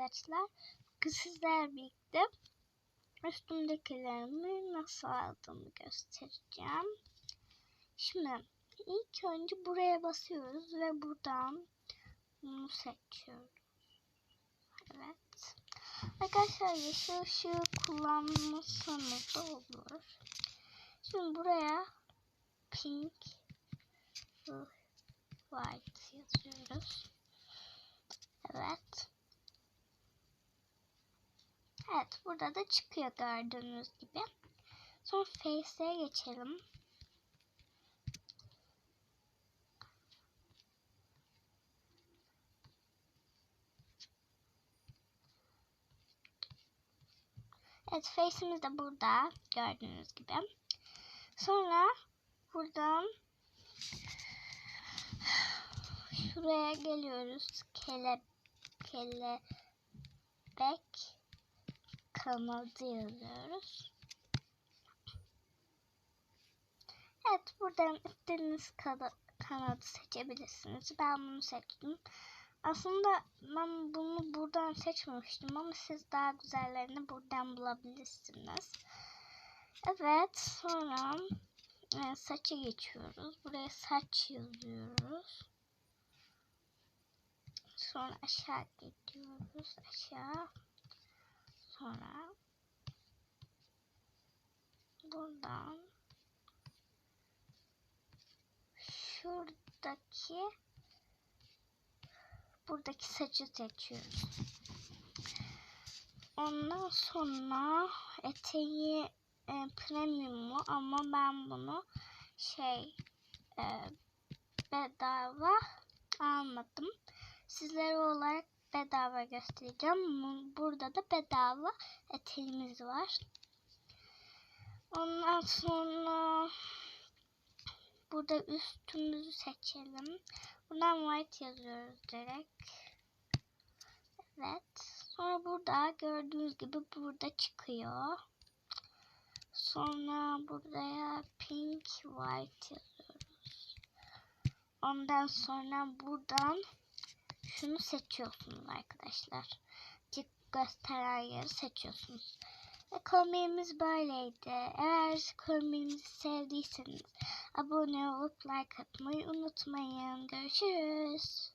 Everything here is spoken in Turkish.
arkadaşlar. Bugün sizler birlikte üstümdekilerimi nasıl aldığımı göstereceğim. Şimdi ilk önce buraya basıyoruz ve buradan bunu seçiyoruz. Evet. Arkadaşlar yeşil ışığı kullanmasanız da olur. Şimdi buraya pink white yazıyoruz. Evet. Evet burada da çıkıyor gördüğünüz gibi. Sonra face'e geçelim. Evet face'imiz de burada gördüğünüz gibi. Sonra buradan şuraya geliyoruz. Kele kelebek kanadı yazıyoruz. Evet buradan istediğiniz kada, kanadı seçebilirsiniz. Ben bunu seçtim. Aslında ben bunu buradan seçmemiştim ama siz daha güzellerini buradan bulabilirsiniz. Evet sonra e, saça geçiyoruz. Buraya saç yazıyoruz. Sonra aşağı gidiyoruz. Aşağı. Sonra buradan şuradaki buradaki saçı seçiyoruz. Ondan sonra eteği e, premium'u ama ben bunu şey e, bedava almadım. Sizlere olarak bedava göstereceğim. Burada da bedava eteğimiz var. Ondan sonra burada üstümüzü seçelim. Buradan white yazıyoruz direkt. Evet. Sonra burada gördüğünüz gibi burada çıkıyor. Sonra buraya pink white yazıyoruz. Ondan sonra buradan şunu seçiyorsunuz arkadaşlar. Cık gösteren yeri seçiyorsunuz. Ve kombinimiz böyleydi. Eğer kombinimizi sevdiyseniz abone olup like atmayı unutmayın. Görüşürüz.